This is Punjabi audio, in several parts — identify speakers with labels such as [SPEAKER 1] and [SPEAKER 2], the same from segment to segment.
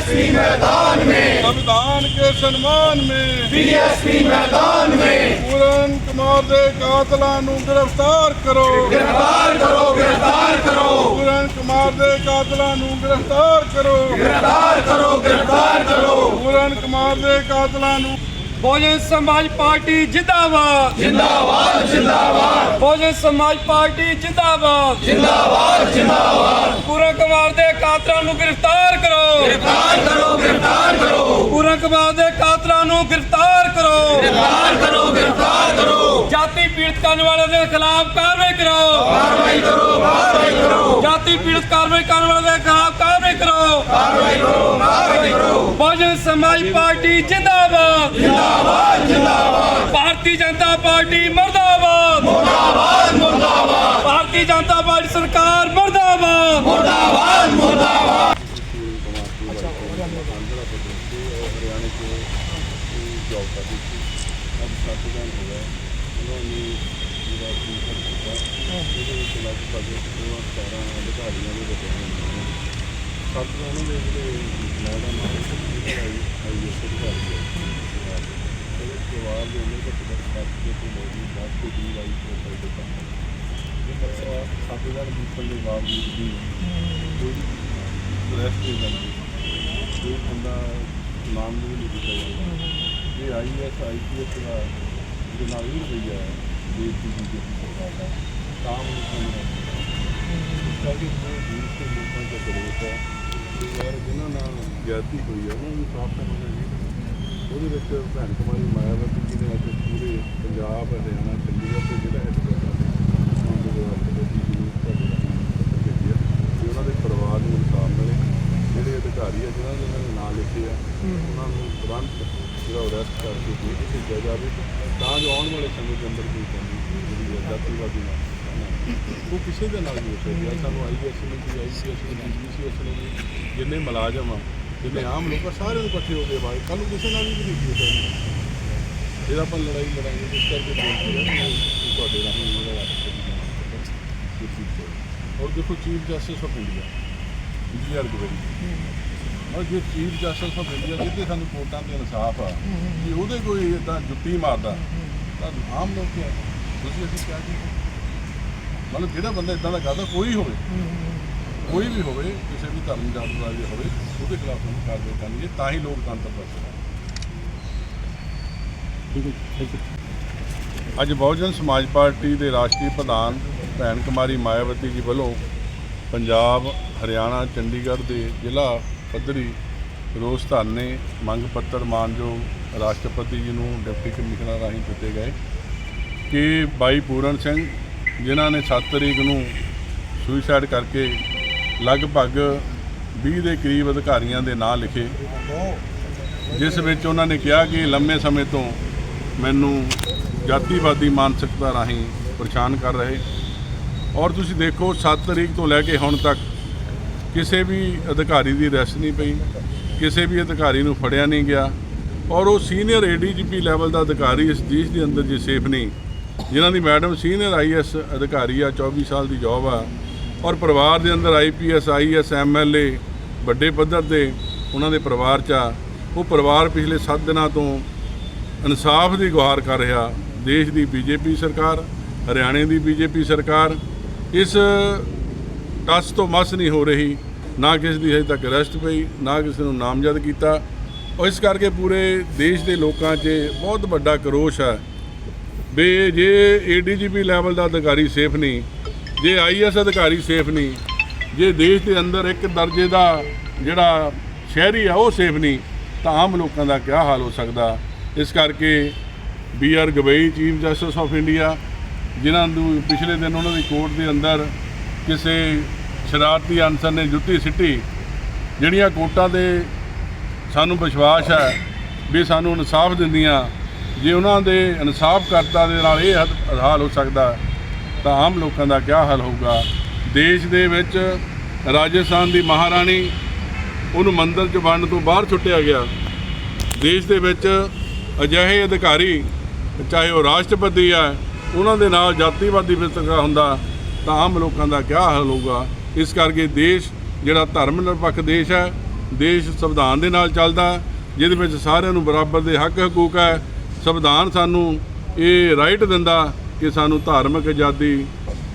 [SPEAKER 1] बीएसपी मैदान में
[SPEAKER 2] संविधान के सम्मान में
[SPEAKER 1] बीएसपी मैदान में
[SPEAKER 2] पूरन कुमार दे कातला गिरफ्तार करो
[SPEAKER 1] गिरफ्तार करो गिरफ्तार करो
[SPEAKER 2] पूरन कुमार दे कातला गिरफ्तार करो
[SPEAKER 1] गिरफ्तार करो गिरफ्तार करो
[SPEAKER 2] पूरन कुमार दे कातला
[SPEAKER 3] बहुजन समाज पार्टी जिंदाबाद
[SPEAKER 1] जिंदाबाद जिंदाबाद
[SPEAKER 3] ਬਹੁਜਨ ਸਮਾਜ ਪਾਰਟੀ ਜਿੰਦਾਬਾਦ।
[SPEAKER 1] ਜਿੰਦਾਬਾਦ ਜਿੰਦਾਬਾਦ।
[SPEAKER 3] ਪੂਰਨ ਕੁਮਾਰ ਦੇ ਕਾਤਲਾਂ ਨੂੰ ਗ੍ਰਿਫਤਾਰ ਕਰੋ।
[SPEAKER 1] ਗ੍ਰਿਫਤਾਰ ਕਰੋ ਗ੍ਰਿਫਤਾਰ ਕਰੋ।
[SPEAKER 3] ਪੂਰਨ ਕੁਮਾਰ ਦੇ ਕਾਤਲਾਂ ਨੂੰ ਗ੍ਰਿਫਤਾਰ ਕਰੋ।
[SPEAKER 1] ਗ੍ਰਿਫਤਾਰ ਕਰੋ ਗ੍ਰਿਫਤਾਰ ਕਰੋ।
[SPEAKER 3] ਜਾਤੀ ਪੀੜਤ ਕਰਨ ਵਾਲਿਆਂ ਦੇ ਖਿਲਾਫ ਕਾਰਵਾਈ ਕਰੋ।
[SPEAKER 1] ਕਾਰਵਾਈ ਕਰੋ ਕਾਰਵਾਈ ਕਰੋ।
[SPEAKER 3] ਜਾਤੀ ਪੀੜਤ ਕਾਰਵਾਈ ਕਰਨ ਵਾਲਿਆਂ ਦੇ ਖਿਲਾਫ ਕਾਰਵਾਈ ਕਰੋ।
[SPEAKER 1] ਕਾਰਵਾਈ ਕਰੋ ਕਾਰਵਾਈ ਕਰੋ।
[SPEAKER 3] ਬਹੁਜਨ ਸਮਾਜ ਪਾਰਟੀ ਜਿੰਦਾਬਾਦ।
[SPEAKER 1] ਜਿੰਦਾਬਾਦ ਜਿੰਦਾਬਾਦ।
[SPEAKER 3] ਭਾਰਤੀ ਜਨਤਾ ਪਾਰਟੀ
[SPEAKER 2] ਟੀਚਰ ਕੀਤਾ ਉਹਦੇ ਵਿੱਚ ਲਗਭਗ ਉਹ 17 ਅਧਿਕਾਰੀਆਂ ਦੇ ਅੰਦਰ ਘੱਟੋ ਘੱਟ ਸੱਤ ਦੇ ਤੋਂ ਲੈ ਕੇ ਦਸ ਤੋਂ ਵੀਹ ਲਾਈ ਪ੍ਰੋਫਾਈਲ ਦੇ ਕੰਮ ਇਹ ਮਤਲਬ ਸੱਤ ਦੇ ਬਾਵਜੂਦ ਵੀ ਕੋਈ ਰੈਸਟ ਨਹੀਂ ਮਿਲਦੀ ਜੋ ਬੰਦਾ ਨਾਮ ਨੂੰ ਨਹੀਂ ਦਿੱਤਾ ਜਾਂਦਾ। ਇਹ ਆਈਐਸ ਆਈਪੀਐਸ ਦਾ ਜੋ ਨਾਲ ਹੀ ਰਵਈਆ ਹੈ ਦੇਸ਼ ਦੀ ਬੀਜੇਪੀ ਸਰਕਾਰ ਦਾ ਕੰਮ ਨਹੀਂ ਕਰਦਾ ਇਸ ਕਰਕੇ ਜੋ ਦੇਸ਼ ਦੇ ਲੋਕਾਂ ਦਾ ਵਿਰੋਧ ਹੈ। ਯਾਰ ਜਿਹਨਾਂ ਨਾਲ ਗਿਆਤੀ ਹੋਈ ਹੈ ਉਹਨਾਂ ਨੂੰ ਸਾਫ਼ ਕਰਨਾ ਚਾਹੀਦਾ। ਉਹਦੇ ਵਿੱਚ ਭੈਣ ਕੁਮਾਰੀ ਮਾਇਆਵਤੀ ਜੀ ਨੇ ਅੱਜ ਪੂਰੇ ਪੰਜਾਬ, ਹਰਿਆਣਾ, ਚੰਡੀਗੜ੍ਹ ਤੇ ਜਿਹੜਾ ਹੈਡਕੁਆਟਰ ਉਹਨਾਂ ਦੇ ਰਾਸ਼ਟਰਪਤੀ ਜੀ ਨੂੰ ਤੁਹਾਡੇ ਰਾਹੀਂ ਭੇਜਿਆ ਕਿ ਉਹਨਾਂ ਦੇ ਪਰਿਵਾਰ ਨੂੰ ਇਨਸਾਫ ਮਿਲੇ ਜਿਹੜੇ ਅਧਿਕਾਰੀ ਆ ਜਿਹਨਾਂ ਦੇ ਉਹਨਾਂ ਦੇ ਨਾਂ ਲਿਖੇ ਆ ਉਹਨਾਂ ਨੂੰ ਤੁਰੰਤ ਜਿਹੜਾ ਅਰੈਸਟ ਕਰਕੇ ਜੇਲ੍ਹ ਭੇਜਿਆ ਜਾਵੇ ਤਾਂ ਜੋ ਆਉਣ ਵਾਲੇ ਸਮੇਂ ਦੇ ਅੰਦਰ ਕੋਈ ਕਮੀ ਜਿਹੜੀ ਹੈ ਜਾਤੀਵਾਦੀ ਨਾ ਉਹ ਕਿਸੇ ਦੇ ਨਾਲ ਨਹੀਂ ਹੋ ਸਕਦੀ ਆ ਸਾਨੂੰ ਆਈਐਸ ਨੂੰ ਵੀ ਆਈਸੀਐਸ ਨੂੰ ਵੀ ਬੀਸੀਐਸ ਨੂੰ ਵੀ ਜਿੰਨੇ ਮੁਲਾਜ਼ਮ ਆ ਜਿੰਨੇ ਆਮ ਲੋਕ ਆ ਸਾਰਿਆਂ ਨੂੰ ਇਕੱਠੇ ਹੋ ਕੇ ਬਾਅਦ ਕੱਲ ਨੂੰ ਕਿਸੇ ਨਾਲ ਵੀ ਨਹੀਂ ਹੋ ਸਕਦੀ ਇਹਦਾ ਆਪਾਂ ਲੜਾਈ ਲੜਾਂਗੇ ਇਸ ਕਰਕੇ ਬੇਨਤੀ ਹੈ ਤੁਹਾਡੇ ਰਾਹੀਂ ਜਿਹੜਾ ਜੀ ਨੂੰ ਔਰ ਦੇਖੋ chief justice of India G R Gavai ਔਰ ਜੇ ਚੀਫ ਜਸਟਿਸ ਆਫ ਇੰਡੀਆ ਜਿੱਤੇ ਸਾਨੂੰ ਕੋਰਟਾਂ ਤੇ ਇਨਸਾਫ ਆ ਕਿ ਉਹਦੇ ਕੋਈ ਇਦਾਂ ਜੁੱਤੀ ਮਾਰਦਾ ਤਾਂ ਆਮ ਲੋਕ ਕੀ ਤੁਸੀਂ ਅਸੀਂ ਕਿਹਾ ਜੀ ਮਤਲਬ ਜਿਹੜਾ ਬੰਦਾ ਇਦਾਂ ਦਾ ਕਰਦਾ ਕੋਈ ਹੋਵੇ। ਕੋਈ ਵੀ ਹੋਵੇ ਕਿਸੇ ਵੀ ਧਰਮ ਜਾਤ ਦਾ ਵੀ ਹੋਵੇ ਉਹਦੇ ਖਿਲਾਫ ਸਾਨੂੰ ਕਾਰਵਾਈ ਕਰਨੀ ਹੈ ਤਾਂ ਹੀ ਲੋਕਤੰਤਰ ਬਚ ਸਕਦਾ ਅੱਜ ਬਹੁਜਨ ਸਮਾਜ ਪਾਰਟੀ ਦੇ ਰਾਸ਼ਟਰੀ ਪ੍ਰਧਾਨ ਭੈਣ ਕੁਮਾਰੀ ਮਾਇਆਵਤੀ ਜੀ ਵੱਲੋਂ ਪੰਜਾਬ, ਹਰਿਆਣਾ, ਚੰਡੀਗੜ੍ਹ ਦੇ ਜ਼ਿਲ੍ਹਾ ਪੱਧਰੀ ਰੋਸ ਧਰਨੇ, ਮੰਗ ਪੱਤਰ ਮਾਨਯੋਗ ਰਾਸ਼ਟਰਪਤੀ ਜੀ ਨੂੰ ਡਿਪਟੀ ਕਮਿਸ਼ਨਰ ਰਾਹੀਂ ਦਿੱਤੇ ਗਏ ਕਿ ਬਾਈ ਪੂਰਨ ਸਿੰਘ, ਜਿਨ੍ਹਾਂ ਨੇ 7 ਤਰੀਕ ਨੂੰ ਸੁਈਸਾਈਡ ਕਰਕੇ ਲਗਭਗ 20 ਦੇ ਕਰੀਬ ਅਧਿਕਾਰੀਆਂ ਦੇ ਨਾਂ ਲਿਖੇ, ਜਿਸ ਵਿੱਚ ਉਹਨਾਂ ਨੇ ਕਿਹਾ ਕਿ ਲੰਮੇ ਸਮੇਂ ਤੋਂ ਮੈਨੂੰ ਜਾਤੀਵਾਦੀ ਮਾਨਸਿਕਤਾ ਰਾਹੀਂ ਪਰੇਸ਼ਾਨ ਕਰ ਰਹੇ। ਔਰ ਤੁਸੀਂ ਦੇਖੋ 7 ਤਰੀਕ ਤੋਂ ਲੈ ਕੇ ਹੁਣ ਤੱਕ ਕਿਸੇ ਵੀ ਅਧਿਕਾਰੀ ਦੀ ਅਰੈਸਟ ਨਹੀਂ ਪਈ, ਕਿਸੇ ਵੀ ਅਧਿਕਾਰੀ ਨੂੰ ਫੜਿਆ ਨਹੀਂ ਗਿਆ। ਔਰ ਉਹ ਸੀਨੀਅਰ ਏਡੀਜੀਪੀ ਲੈਵਲ ਦਾ ਅਧਿਕਾਰੀ ਇਸ ਦੇਸ਼ ਦੇ ਅੰਦਰ ਜੇ ਸੇਫ ਨਹੀਂ, ਜਿਨ੍ਹਾਂ ਦੀ ਮੈਡਮ ਸੀਨੀਅਰ ਆਈਐਸ ਅਧਿਕਾਰੀ ਆ 24 ਸਾਲ ਦੀ ਜੌਬ ਆ, ਔਰ ਪਰਿਵਾਰ ਦੇ ਅੰਦਰ ਆਈਪੀਐਸ ਆਈਐਸ ਐਮਐਲਏ ਵੱਡੇ ਪੱਧਰ ਤੇ ਉਹਨਾਂ ਦੇ ਪਰਿਵਾਰ 'ਚ ਆ, ਉਹ ਪਰਿਵਾਰ ਪਿਛਲੇ 7 ਦਿਨਾਂ ਤੋਂ ਇਨਸਾਫ ਦੀ ਗੁਹਾਰ ਕਰ ਰਿਹਾ, ਦੇਸ਼ ਦੀ ਬੀਜੇਪੀ ਸਰਕਾਰ, ਹਰਿਆਣੇ ਦੀ ਬੀਜੇਪੀ ਸਰਕਾਰ ਇਸ ਟਸ ਤੋਂ ਮਸ ਨਹੀਂ ਹੋ ਰਹੀ, ਨਾ ਕਿਸੇ ਦੀ ਹਜੇ ਤੱਕ ਅਰੈਸਟ ਪਈ, ਨਾ ਕਿਸੇ ਨੂੰ ਨਾਮਜ਼ਦ ਕੀਤਾ। ਔਰ ਇਸ ਕਰਕੇ ਪੂਰੇ ਦੇਸ਼ ਦੇ ਲੋਕਾਂ 'ਚ ਬਹੁਤ ਵੱਡਾ ਕਰੋਸ਼ ਹੈ ਵੀ ਜੇ ਏਡੀਜੀਪੀ ਲੈਵਲ ਦਾ ਅਧਿਕਾਰੀ ਸੇਫ ਨਹੀਂ, ਜੇ ਆਈਐਸ ਅਧਿਕਾਰੀ ਸੇਫ ਨਹੀਂ, ਜੇ ਦੇਸ਼ ਦੇ ਅੰਦਰ ਇੱਕ ਦਰਜੇ ਦਾ ਜਿਹੜਾ ਸ਼ਹਿਰੀ ਆ ਉਹ ਸੇਫ ਨਹੀਂ, ਤਾਂ ਆਮ ਲੋਕਾਂ ਦਾ ਕੀ ਹਾਲ ਹੋ ਸਕਦਾ? ਇਸ ਕਰਕੇ B R Gavai, chief justice of India ਜਿਨ੍ਹਾਂ ਨੂੰ ਪਿਛਲੇ ਦਿਨ ਉਹਨਾਂ ਦੀ ਕੋਰਟ ਦੇ ਅੰਦਰ ਕਿਸੇ ਸ਼ਰਾਰਤੀ ਅਨਸਰ ਨੇ ਜੁੱਤੀ ਸਿੱਟੀ, ਜਿਹੜੀਆਂ ਕੋਰਟਾਂ ਦੇ ਸਾਨੂੰ ਵਿਸ਼ਵਾਸ ਹੈ ਵੀ ਸਾਨੂੰ ਇਨਸਾਫ ਦਿੰਦੀਆਂ, ਜੇ ਉਹਨਾਂ ਦੇ ਇਨਸਾਫ ਕਰਤਾ ਦੇ ਨਾਲ ਇਹ ਹਾਲ ਹੋ ਸਕਦਾ, ਤਾਂ ਆਮ ਲੋਕਾਂ ਦਾ ਕੀ ਹਾਲ ਹੋਊਗਾ? ਦੇਸ਼ ਦੇ ਵਿੱਚ ਰਾਜਸਥਾਨ ਦੀ ਮਹਾਰਾਣੀ ਉਹਨੂੰ ਮੰਦਰ ਚ ਵੰਡ ਤੋਂ ਬਾਹਰ ਛੁੱਟਿਆ ਗਿਆ। ਦੇਸ਼ ਦੇ ਵਿੱਚ ਅਜਿਹੇ ਅਧਿਕਾਰੀ, ਚਾਹੇ ਉਹ ਰਾਸ਼ਟਰਪਤੀ ਆ ਉਹਨਾਂ ਦੇ ਨਾਲ ਜਾਤੀਵਾਦੀ ਵਿਤਕਰਾ ਹੁੰਦਾ, ਤਾਂ ਆਮ ਲੋਕਾਂ ਦਾ ਕੀ ਹਾਲ ਹੋਊਗਾ? ਇਸ ਕਰਕੇ ਦੇਸ਼ ਜਿਹੜਾ ਧਰਮ ਨਿਰਪੱਖ ਦੇਸ਼ ਹੈ, ਦੇਸ਼ ਸੰਵਿਧਾਨ ਦੇ ਨਾਲ ਚੱਲਦਾ ਜਿਹਦੇ ਵਿੱਚ ਸਾਰਿਆਂ ਨੂੰ ਬਰਾਬਰ ਦੇ ਹੱਕ ਹਕੂਕ ਹੈ। ਸੰਵਿਧਾਨ ਸਾਨੂੰ ਇਹ ਰਾਈਟ ਦਿੰਦਾ ਕਿ ਸਾਨੂੰ ਧਾਰਮਿਕ ਆਜ਼ਾਦੀ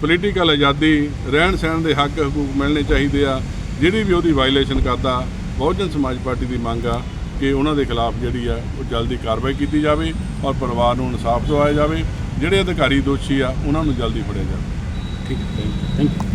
[SPEAKER 2] ਪੋਲੀਟੀਕਲ ਆਜ਼ਾਦੀ ਰਹਿਣ ਸਹਿਣ ਦੇ ਹੱਕ ਹਕੂਕ ਮਿਲਣੇ ਚਾਹੀਦੇ ਆ, ਜਿਹੜੀ ਵੀ ਉਹਦੀ ਵਾਇਲੇਸ਼ਨ ਕਰਦਾ, ਬਹੁਜਨ ਸਮਾਜ ਪਾਰਟੀ ਦੀ ਮੰਗ ਆ ਕਿ ਉਹਨਾਂ ਦੇ ਖਿਲਾਫ ਜਿਹੜੀ ਆ, ਉਹ ਜਲਦੀ ਕਾਰਵਾਈ ਕੀਤੀ ਜਾਵੇ ਔਰ ਪਰਿਵਾਰ ਨੂੰ ਇਨਸਾਫ ਦਿਵਾਇਆ ਜਾਵੇ। ਜਿਹੜੇ ਅਧਿਕਾਰੀ ਦੋਸ਼ੀ ਆ ਉਹਨਾਂ ਨੂੰ ਜਲਦੀ ਫੜਿਆ ਜਾਵੇ।
[SPEAKER 4] ਠੀਕ ਹੈ ਥੈਂਕ ਯੂ